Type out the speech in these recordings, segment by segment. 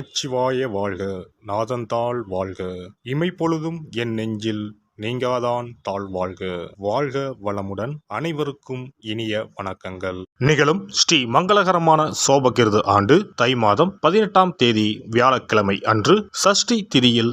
நமச்சிவாய வாழ்க நாதந்தாள் வாழ்க. இமைப்பொழுதும் என் நெஞ்சில் நீங்காதான் தாழ் வாழ்க. வாழ்க வளமுடன் அனைவருக்கும் இனிய வணக்கங்கள். நிகழும் ஸ்ரீ மங்களகரமான சோபகிருது ஆண்டு தை மாதம் பதினெட்டாம் தேதி வியாழக்கிழமை அன்று சஷ்டி திதியில்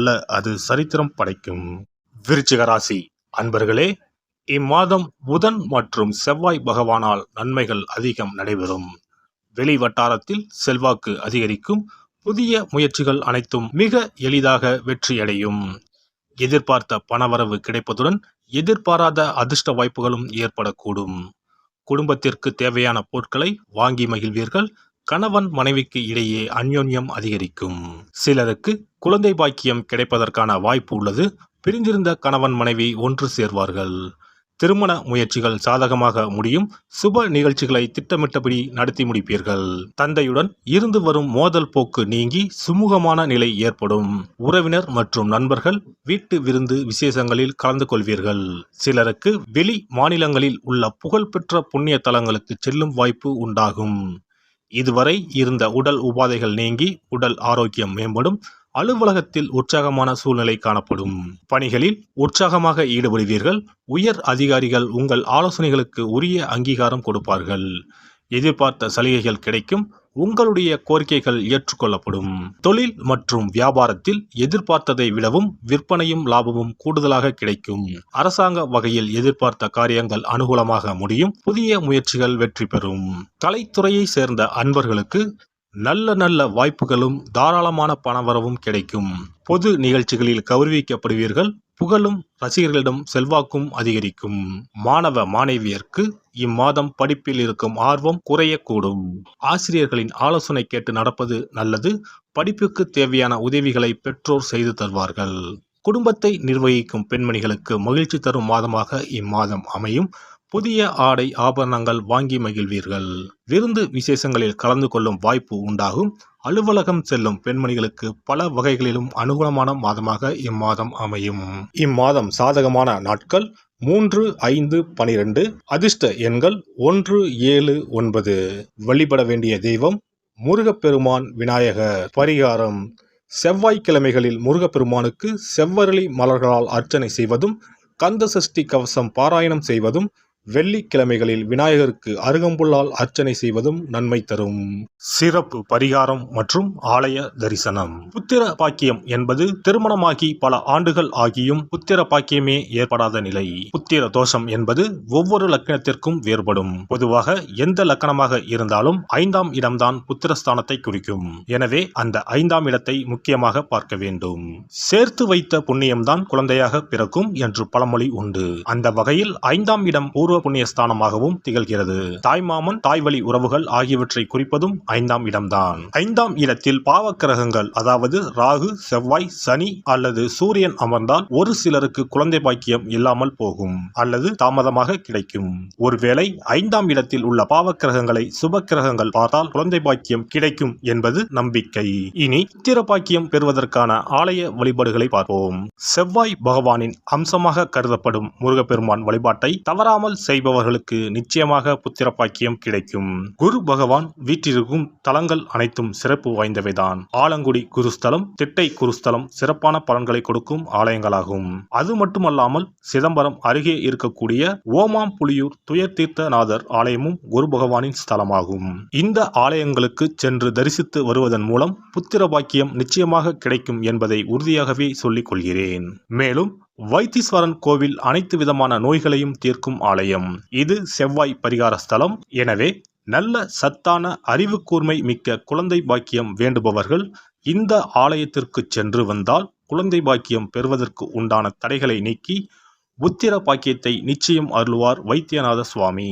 அது சரித்திரம் படைக்கும். விருச்சிக ராசி. அன்பர்களே இம்மாதம் புதன் மற்றும் செவ்வாய் பகவானால் நன்மைகள் அதிகம் நடைபெறும். வெளி வட்டாரத்தில் செல்வாக்கு அதிகரிக்கும். புதிய முயற்சிகள் அனைத்தும் மிக எளிதாக வெற்றியடையும். எதிர்பார்த்த பணவரவு கிடைப்பதுடன் எதிர்பாராத அதிர்ஷ்ட வாய்ப்புகளும் ஏற்படக்கூடும். குடும்பத்திற்கு தேவையான பொருட்களை வாங்கி மகிழ்வீர்கள். கணவன் மனைவிக்கு இடையே அந்யோன்யம் அதிகரிக்கும். சிலருக்கு குழந்தை பாக்கியம் கிடைப்பதற்கான வாய்ப்பு உள்ளது. பிரிந்திருந்த கணவன் மனைவி ஒன்று சேர்வார்கள். திருமண முயற்சிகள் சாதகமாக முடியும். சுப நிகழ்ச்சிகளை திட்டமிட்டபடி நடத்தி முடிப்பீர்கள். தந்தையுடன் இருந்து வரும் மோதல் போக்கு நீங்கி சுமூகமான நிலை ஏற்படும். உறவினர் மற்றும் நண்பர்கள் வீட்டு விருந்து விசேஷங்களில் கலந்து கொள்வீர்கள். சிலருக்கு வெளி மாநிலங்களில் உள்ள புகழ்பெற்ற புண்ணிய தலங்களுக்கு செல்லும் வாய்ப்பு உண்டாகும். இதுவரை இருந்த உடல் உபாதைகள் நீங்கி உடல் ஆரோக்கியம் மேம்படும் அலுவலகத்தில் உற்சாகமான சூழ்நிலை காணப்படும். பணிகளில் உற்சாகமாக ஈடுபடுவீர்கள் உயர் அதிகாரிகள் உங்கள் ஆலோசனைகளுக்கு உரிய அங்கீகாரம் கொடுப்பார்கள். எதிர்பார்த்த சலுகைகள் கிடைக்கும். உங்களுடைய கோரிக்கைகள் ஏற்றுக்கொள்ளப்படும். தொழில் மற்றும் வியாபாரத்தில் எதிர்பார்த்ததை விடவும் விற்பனையும் லாபமும் கூடுதலாக கிடைக்கும். அரசாங்க வகையில் எதிர்பார்த்த காரியங்கள் அனுகூலமாக முடியும். புதிய முயற்சிகள் வெற்றி பெறும். கலைத்துறையை சேர்ந்த அன்பர்களுக்கு நல்ல நல்ல வாய்ப்புகளும் தாராளமான பணவரவும் கிடைக்கும். பொது நிகழ்ச்சிகளில் கௌரவிக்கப்படுவீர்கள் புகழும் ரசிகர்களிடம் செல்வாக்கும் அதிகரிக்கும். மாணவ மாணவியருக்கு இம்மாதம் படிப்பில் இருக்கும் ஆர்வம் குறையக்கூடும். ஆசிரியர்களின் ஆலோசனை கேட்டு நடப்பது நல்லது படிப்புக்கு தேவையான உதவிகளை பெற்றோர் செய்து தருவார்கள். குடும்பத்தை நிர்வகிக்கும் பெண்மணிகளுக்கு மகிழ்ச்சி தரும் மாதமாக இம்மாதம் அமையும். புதிய ஆடை ஆபரணங்கள் வாங்கி மகிழ்வீர்கள். விருந்து விசேஷங்களில் கலந்து கொள்ளும் வாய்ப்பு உண்டாகும். அலுவலகம் செல்லும் பெண்மணிகளுக்கு பல வகைகளிலும் அனுகூலமான மாதமாக இம்மாதம் அமையும். இம்மாதம் சாதகமான நாட்கள் மூன்று ஐந்து பனிரெண்டு அதிர்ஷ்ட எண்கள் ஒன்று ஏழு ஒன்பது. வழிபட வேண்டிய தெய்வம் முருகப்பெருமான் விநாயகர். பரிகாரம் செவ்வாய்க்கிழமைகளில் முருகப்பெருமானுக்கு செவ்வரளி மலர்களால் அர்ச்சனை செய்வதும் கந்த சஷ்டி கவசம் பாராயணம் செய்வதும் வெள்ளிக்கிழமைகளில் விநாயகருக்கு அருகம்புல்லால் அர்ச்சனை செய்வதும் நன்மை தரும். சிறப்பு பரிகாரம் மற்றும் ஆலய தரிசனம். புத்திர பாக்கியம் என்பது திருமணமாகி பல ஆண்டுகள் ஆகியும் புத்திர பாக்கியமே ஏற்படாத நிலை. புத்திர தோஷம் என்பது ஒவ்வொரு லக்கணத்திற்கும் வேறுபடும். பொதுவாக எந்த லக்கணமாக இருந்தாலும் ஐந்தாம் இடம்தான் புத்திரஸ்தானத்தை குறிக்கும். எனவே அந்த ஐந்தாம் இடத்தை முக்கியமாக பார்க்க வேண்டும். சேர்த்து வைத்த புண்ணியம்தான் குழந்தையாக பிறக்கும் என்று பழமொழி உண்டு. அந்த வகையில் ஐந்தாம் இடம் பூர்வ புண்ணிய ஸ்தானமாகவும் திகழ்கிறது. தாய்மாமன் தாய்வழி உறவுகள் ஆகியவற்றை குறிப்பதும் ஐந்தாம் இடம்தான். ஐந்தாம் இடத்தில் பாவக்கிரகங்கள் அதாவது ராகு செவ்வாய் சனி அல்லது சூரியன் அமர்ந்தால் ஒரு சிலருக்கு குழந்தை பாக்கியம் இல்லாமல் போகும் அல்லது தாமதமாக கிடைக்கும். ஒருவேளை ஐந்தாம் இடத்தில் உள்ள பாவக்கிரகங்களை சுப கிரகங்கள் பார்த்தால் குழந்தை பாக்கியம் கிடைக்கும் என்பது நம்பிக்கை. இனி புத்திர பாக்கியம் பெறுவதற்கான ஆலய வழிபாடுகளை பார்ப்போம். செவ்வாய் பகவானின் அம்சமாக கருதப்படும் முருகப்பெருமான் வழிபாட்டை தவறாமல் செய்பவர்களுக்கு நிச்சயமாக புத்திர பாக்கியம் கிடைக்கும். குரு பகவான் வீற்றிருக்கும் தலங்கள் அனைத்தும் சிறப்பு வாய்ந்தவைதான். ஆலங்குடி குருஸ்தலம் திட்டை குருஸ்தலம் சிறப்பான பலன்களை கொடுக்கும் ஆலயங்களாகும். அது மட்டுமல்லாமல் சிதம்பரம் அருகே இருக்கக்கூடிய ஓமாம் புலியூர் துயர்தீர்த்தநாதர் ஆலயமும் குரு பகவானின் ஸ்தலமாகும். இந்த ஆலயங்களுக்கு சென்று தரிசித்து வருவதன் மூலம் புத்திர பாக்கியம் நிச்சயமாக கிடைக்கும் என்பதை உறுதியாகவே சொல்லிக் கொள்கிறேன். மேலும் வைத்தீஸ்வரன் கோவில் அனைத்து விதமான நோய்களையும் தீர்க்கும் ஆலயம். இது செவ்வாய் பரிகார ஸ்தலம். எனவே நல்ல சத்தான அறிவு கூர்மை மிக்க குழந்தை பாக்கியம் வேண்டுபவர்கள் இந்த ஆலயத்திற்கு சென்று வந்தால் குழந்தை பாக்கியம் பெறுவதற்கு உண்டான தடைகளை நீக்கி உத்திர பாக்கியத்தை நிச்சயம் அருள்வார் வைத்தியநாத சுவாமி.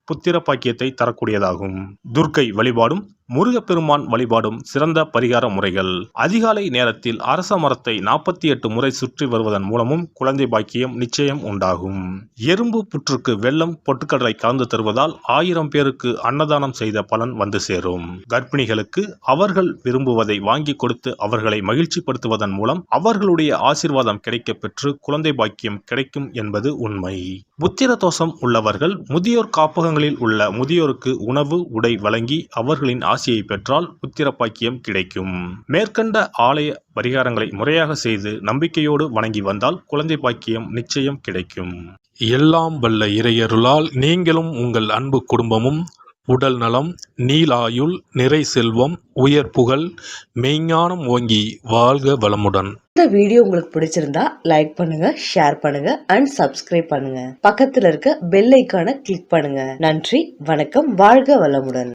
புத்திர பாக்கியத்தை தரக்கூடியதாகும். துர்க்கை வழிபாடும் முருகப்பெருமான் வழிபாடும் சிறந்த பரிகார முறைகள். அதிகாலை நேரத்தில் அரச மரத்தை நாற்பத்தி எட்டு முறை சுற்றி வருவதன் மூலமும் குழந்தை பாக்கியம் நிச்சயம் உண்டாகும். எறும்பு புற்றுக்கு வெள்ளம் பொட்டுக்கடலை கலந்து தருவதால் ஆயிரம் பேருக்கு அன்னதானம் செய்த பலன் வந்து சேரும். கர்ப்பிணிகளுக்கு அவர்கள் விரும்புவதை வாங்கி கொடுத்து அவர்களை மகிழ்ச்சிப்படுத்துவதன் மூலம் அவர்களுடைய ஆசீர்வாதம் கிடைக்கப் பெற்று குழந்தை பாக்கியம் கிடைக்கும் என்பது உண்மை. புத்திர தோஷம் உள்ளவர்கள் முதியோர் காப்பகங்களில் உள்ள முதியோருக்கு உணவு உடை வழங்கி அவர்களின் ஆசையை பெற்றால் புத்திர பாக்கியம் கிடைக்கும். மேற்கண்ட ஆலய பரிகாரங்களை முறையாக செய்து நம்பிக்கையோடு வணங்கி வந்தால் குழந்தை பாக்கியம் நிச்சயம் கிடைக்கும். எல்லாம் வல்ல இறையருளால் நீங்களும் உங்கள் அன்பு குடும்பமும் உடல் நலம் நீலாயுள் நிறை செல்வம் உயர் புகழ் மெய்ஞானம் ஓங்கி வாழ்க வளமுடன். இந்த வீடியோ உங்களுக்கு பிடிச்சிருந்தா லைக் பண்ணுங்க ஷேர் பண்ணுங்க அண்ட் சப்ஸ்கிரைப் பண்ணுங்க. பக்கத்துல இருக்க பெல் ஐக்கான கிளிக் பண்ணுங்க. நன்றி வணக்கம் வாழ்க வளமுடன்.